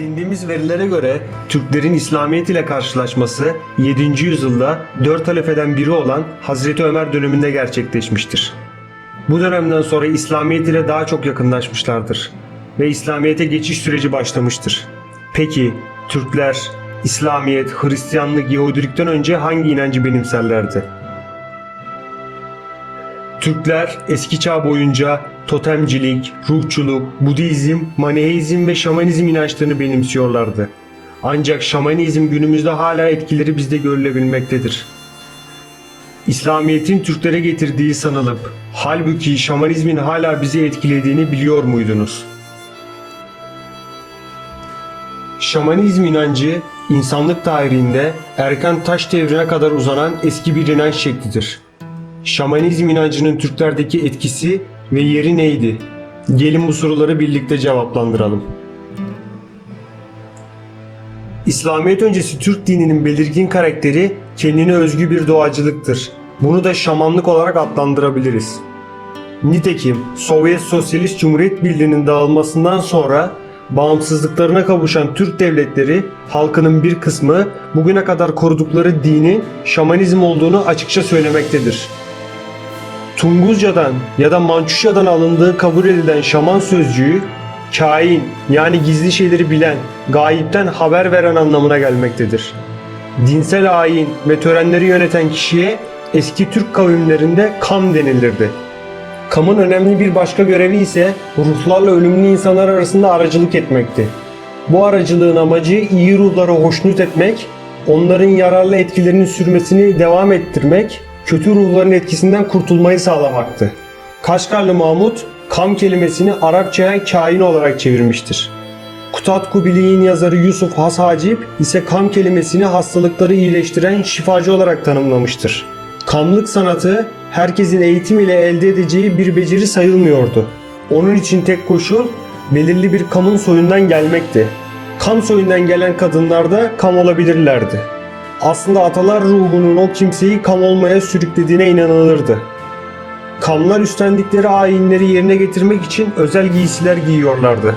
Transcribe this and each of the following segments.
Edindiğimiz verilere göre Türklerin İslamiyet ile karşılaşması 7. yüzyılda 4 halifeden biri olan Hazreti Ömer döneminde gerçekleşmiştir. Bu dönemden sonra İslamiyet ile daha çok yakınlaşmışlardır ve İslamiyet'e geçiş süreci başlamıştır. Peki Türkler İslamiyet, Hristiyanlık, Yahudilikten önce hangi inancı benimserlerdi? Türkler eski çağ boyunca totemcilik, ruhçuluk, Budizm, Maneizm ve Şamanizm inançlarını benimsiyorlardı. Ancak Şamanizm günümüzde hala etkileri bizde görülebilmektedir. İslamiyet'in Türklere getirdiği sanılıp halbuki Şamanizmin hala bizi etkilediğini biliyor muydunuz? Şamanizm inancı insanlık tarihinde erken taş devrine kadar uzanan eski bir inanç şeklidir. Şamanizm inancının Türklerdeki etkisi ve yeri neydi? Gelin bu soruları birlikte cevaplandıralım. İslamiyet öncesi Türk dininin belirgin karakteri kendine özgü bir doğacılıktır. Bunu da şamanlık olarak adlandırabiliriz. Nitekim Sovyet Sosyalist Cumhuriyet Birliği'nin dağılmasından sonra bağımsızlıklarına kavuşan Türk devletleri halkının bir kısmı bugüne kadar korudukları dinin şamanizm olduğunu açıkça söylemektedir. Tunguzca'dan ya da Mançuşya'dan alındığı kabul edilen şaman sözcüğü kain yani gizli şeyleri bilen, gayipten haber veren anlamına gelmektedir. Dinsel ayin ve törenleri yöneten kişiye eski Türk kavimlerinde kam denilirdi. Kamın önemli bir başka görevi ise ruhlarla ölümlü insanlar arasında aracılık etmekti. Bu aracılığın amacı iyi ruhları hoşnut etmek, onların yararlı etkilerinin sürmesini devam ettirmek, kötü ruhların etkisinden kurtulmayı sağlamaktı. Kaşgarlı Mahmut, kam kelimesini Arapçaya kain olarak çevirmiştir. Kutat Kubili'nin yazarı Yusuf Has Hacip ise kam kelimesini hastalıkları iyileştiren şifacı olarak tanımlamıştır. Kamlık sanatı herkesin eğitim ile elde edeceği bir beceri sayılmıyordu. Onun için tek koşul belirli bir kamın soyundan gelmekti. Kam soyundan gelen kadınlar da kam olabilirlerdi. Aslında atalar ruhunun o kimseyi kam olmaya sürüklediğine inanılırdı. Kamlar üstlendikleri ayinleri yerine getirmek için özel giysiler giyiyorlardı.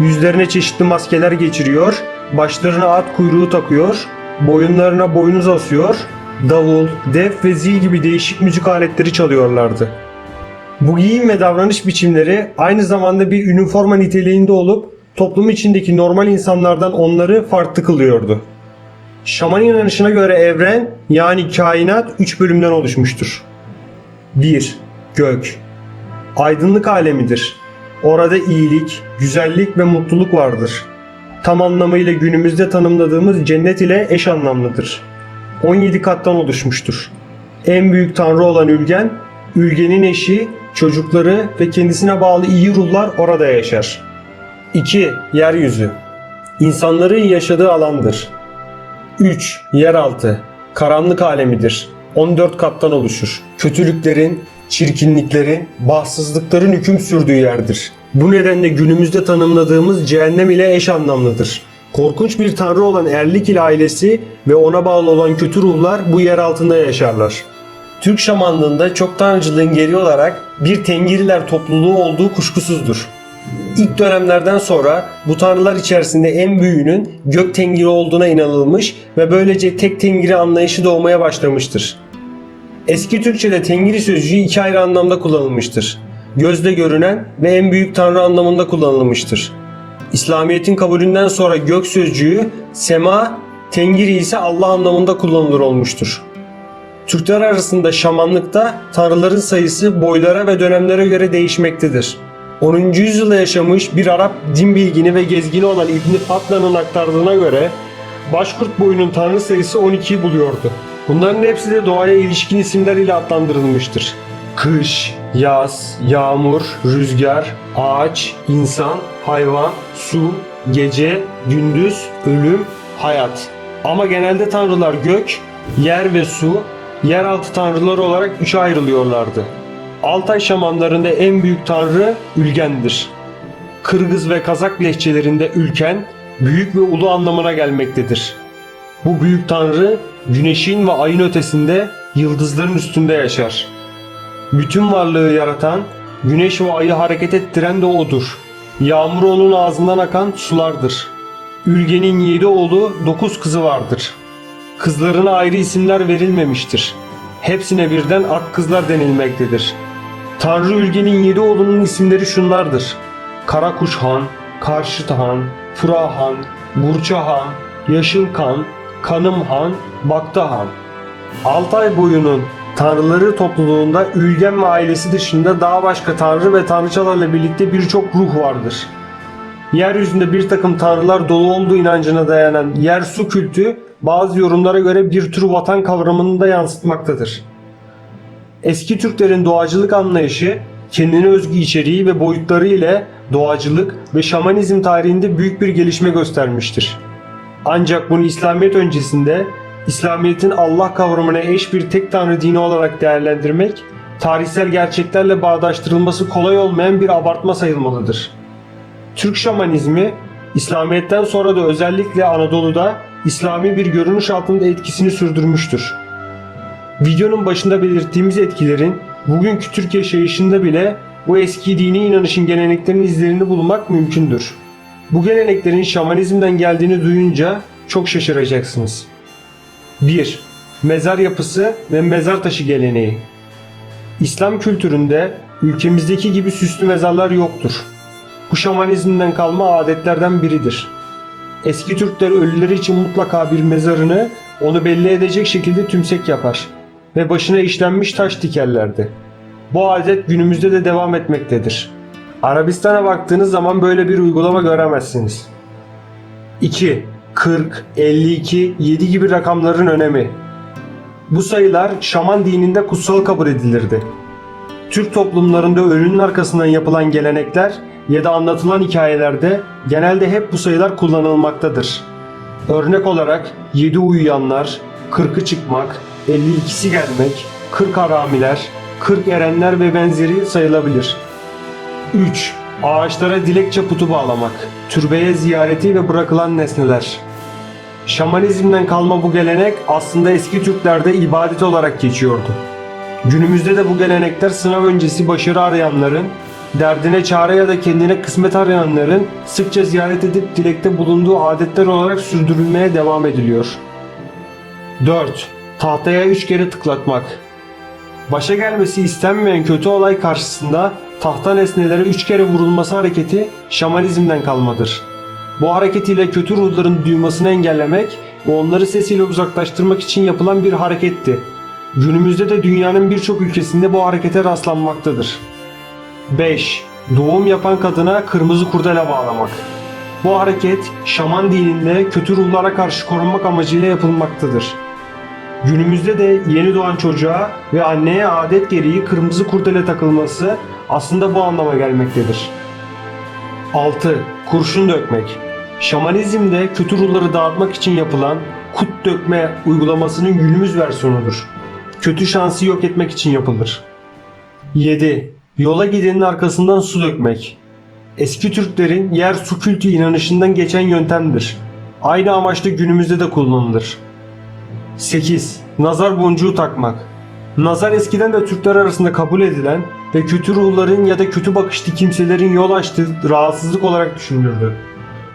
Yüzlerine çeşitli maskeler geçiriyor, başlarına at kuyruğu takıyor, boyunlarına boynuz asıyor, davul, def ve zil gibi değişik müzik aletleri çalıyorlardı. Bu giyim ve davranış biçimleri aynı zamanda bir üniforma niteliğinde olup toplum içindeki normal insanlardan onları farklı kılıyordu. Şaman inanışına göre evren yani kainat 3 bölümden oluşmuştur. 1. Gök Aydınlık alemidir. Orada iyilik, güzellik ve mutluluk vardır. Tam anlamıyla günümüzde tanımladığımız cennet ile eş anlamlıdır. 17 kattan oluşmuştur. En büyük tanrı olan Ülgen, Ülgen'in eşi, çocukları ve kendisine bağlı iyi ruhlar orada yaşar. 2. Yeryüzü İnsanların yaşadığı alandır. 3. Yeraltı Karanlık alemidir. 14 kattan oluşur. Kötülüklerin, çirkinliklerin, bahtsızlıkların hüküm sürdüğü yerdir. Bu nedenle günümüzde tanımladığımız cehennem ile eş anlamlıdır. Korkunç bir tanrı olan Erlikil ailesi ve ona bağlı olan kötü ruhlar bu yer altında yaşarlar. Türk şamanlığında çok tanrıcılığın geri olarak bir Tengiriler topluluğu olduğu kuşkusuzdur. İlk dönemlerden sonra bu tanrılar içerisinde en büyüğünün gök tengiri olduğuna inanılmış ve böylece tek tengiri anlayışı doğmaya başlamıştır. Eski Türkçe'de tengiri sözcüğü iki ayrı anlamda kullanılmıştır. Gözle görünen ve en büyük tanrı anlamında kullanılmıştır. İslamiyet'in kabulünden sonra gök sözcüğü sema, tengiri ise Allah anlamında kullanılır olmuştur. Türkler arasında şamanlıkta tanrıların sayısı boylara ve dönemlere göre değişmektedir. 10. yüzyılda yaşamış bir Arap din bilgini ve gezgini olan İbn Fatlan'ın aktardığına göre Başkurt boyunun tanrı sayısı 12'yi buluyordu. Bunların hepsi de doğaya ilişkin isimler ile adlandırılmıştır. Kış, yaz, yağmur, rüzgar, ağaç, insan, hayvan, su, gece, gündüz, ölüm, hayat. Ama genelde tanrılar gök, yer ve su, yeraltı tanrıları olarak üçe ayrılıyorlardı. Altay şamanlarında en büyük tanrı Ülgen'dir. Kırgız ve Kazak lehçelerinde ülken, büyük ve ulu anlamına gelmektedir. Bu büyük tanrı güneşin ve ayın ötesinde yıldızların üstünde yaşar. Bütün varlığı yaratan, güneş ve ayı hareket ettiren de odur. Yağmur onun ağzından akan sulardır. Ülge'nin yedi oğlu, dokuz kızı vardır. Kızlarına ayrı isimler verilmemiştir. Hepsine birden ak kızlar denilmektedir. Tanrı Ülge'nin yedi oğlunun isimleri şunlardır. Karakuş Han, Karşıt Han, Fura Han, Burça Han, Yaşıl Kan, Kanım Han, Bakta Han. Altay boyunun tanrıları topluluğunda Ülgen ve ailesi dışında daha başka tanrı ve tanrıçalarla birlikte birçok ruh vardır. Yeryüzünde bir takım tanrılar dolu olduğu inancına dayanan yer su kültü bazı yorumlara göre bir tür vatan kavramını da yansıtmaktadır. Eski Türklerin doğacılık anlayışı kendine özgü içeriği ve boyutları ile doğacılık ve şamanizm tarihinde büyük bir gelişme göstermiştir. Ancak bunu İslamiyet öncesinde İslamiyet'in Allah kavramına eş bir tek tanrı dini olarak değerlendirmek, tarihsel gerçeklerle bağdaştırılması kolay olmayan bir abartma sayılmalıdır. Türk şamanizmi İslamiyet'ten sonra da özellikle Anadolu'da İslami bir görünüş altında etkisini sürdürmüştür. Videonun başında belirttiğimiz etkilerin bugünkü Türk yaşayışında bile bu eski dini inanışın geleneklerinin izlerini bulmak mümkündür. Bu geleneklerin şamanizmden geldiğini duyunca çok şaşıracaksınız. 1. Mezar yapısı ve mezar taşı geleneği. İslam kültüründe ülkemizdeki gibi süslü mezarlar yoktur. Bu şamanizmden kalma adetlerden biridir. Eski Türkler ölüleri için mutlaka bir mezarını onu belli edecek şekilde tümsek yapar ve başına işlenmiş taş dikerlerdi. Bu adet günümüzde de devam etmektedir. Arabistan'a baktığınız zaman böyle bir uygulama göremezsiniz. 2. 40, 52, 7 gibi rakamların önemi. Bu sayılar şaman dininde kutsal kabul edilirdi. Türk toplumlarında ölünün arkasından yapılan gelenekler ya da anlatılan hikayelerde genelde hep bu sayılar kullanılmaktadır. Örnek olarak 7 uyuyanlar, 40'ı çıkmak, 52'si gelmek, 40 haramiler, 40 erenler ve benzeri sayılabilir. 3. Ağaçlara dilekçe putu bağlamak, türbeye ziyareti ve bırakılan nesneler. Şamanizmden kalma bu gelenek aslında eski Türklerde ibadet olarak geçiyordu. Günümüzde de bu gelenekler sınav öncesi başarı arayanların, derdine çare ya da kendine kısmet arayanların sıkça ziyaret edip dilekte bulunduğu adetler olarak sürdürülmeye devam ediliyor. 4. Tahtaya 3 kere tıklatmak. Başa gelmesi istenmeyen kötü olay karşısında tahta nesnelere 3 kere vurulması hareketi şamanizmden kalmadır. Bu hareket ile kötü ruhların duymasını engellemek ve onları sesiyle uzaklaştırmak için yapılan bir hareketti. Günümüzde de dünyanın birçok ülkesinde bu harekete rastlanmaktadır. 5. Doğum yapan kadına kırmızı kurdele bağlamak. Bu hareket şaman dininde kötü ruhlara karşı korunmak amacıyla yapılmaktadır. Günümüzde de yeni doğan çocuğa ve anneye adet gereği kırmızı kurdele takılması aslında bu anlama gelmektedir. 6. Kurşun dökmek. Şamanizmde kötü ruhları dağıtmak için yapılan kut dökme uygulamasının günümüz versiyonudur. Kötü şansı yok etmek için yapılır. 7. Yola gidenin arkasından su dökmek. Eski Türklerin yer su kültü inanışından geçen yöntemdir. Aynı amaçla günümüzde de kullanılır. 8. Nazar boncuğu takmak. Nazar eskiden de Türkler arasında kabul edilen ve kötü ruhların ya da kötü bakışlı kimselerin yol açtığı rahatsızlık olarak düşünülürdü.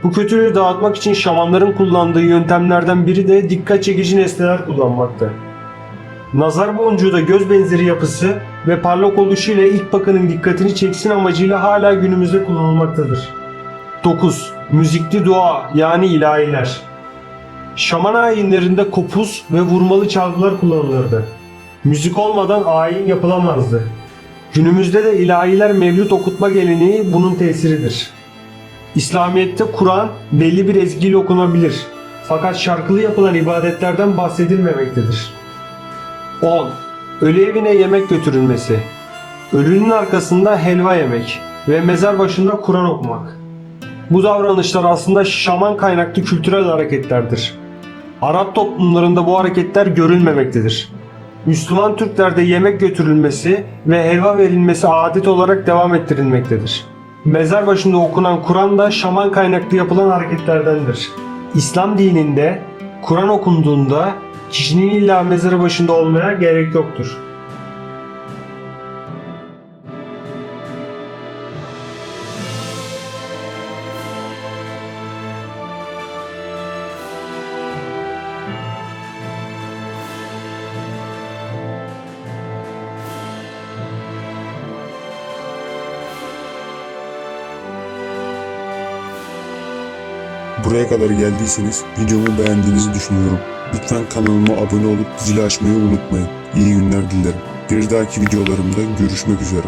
Bu kötülüğü dağıtmak için şamanların kullandığı yöntemlerden biri de dikkat çekici nesneler kullanmaktı. Nazar boncuğu da göz benzeri yapısı ve parlak oluşu ile ilk bakanın dikkatini çeksin amacıyla hala günümüzde kullanılmaktadır. 9. Müzikli dua yani ilahiler. Şaman ayinlerinde kopuz ve vurmalı çalgılar kullanılırdı. Müzik olmadan ayin yapılamazdı. Günümüzde de ilahiler mevlüt okutma geleneği bunun tesiridir. İslamiyet'te Kur'an belli bir ezgiyle okunabilir. Fakat şarkılı yapılan ibadetlerden bahsedilmemektedir. 10. Ölü evine yemek götürülmesi. Ölünün arkasında helva yemek ve mezar başında Kur'an okumak. Bu davranışlar aslında şaman kaynaklı kültürel hareketlerdir. Arap toplumlarında bu hareketler görülmemektedir. Müslüman Türklerde yemek götürülmesi ve helva verilmesi adet olarak devam ettirilmektedir. Mezar başında okunan Kur'an da şaman kaynaklı yapılan hareketlerdendir. İslam dininde Kur'an okunduğunda kişinin illa mezarı başında olmaya gerek yoktur. Buraya kadar geldiyseniz videomu beğendiğinizi düşünüyorum. Lütfen kanalıma abone olup zili açmayı unutmayın. İyi günler dilerim. Bir dahaki videolarımda görüşmek üzere.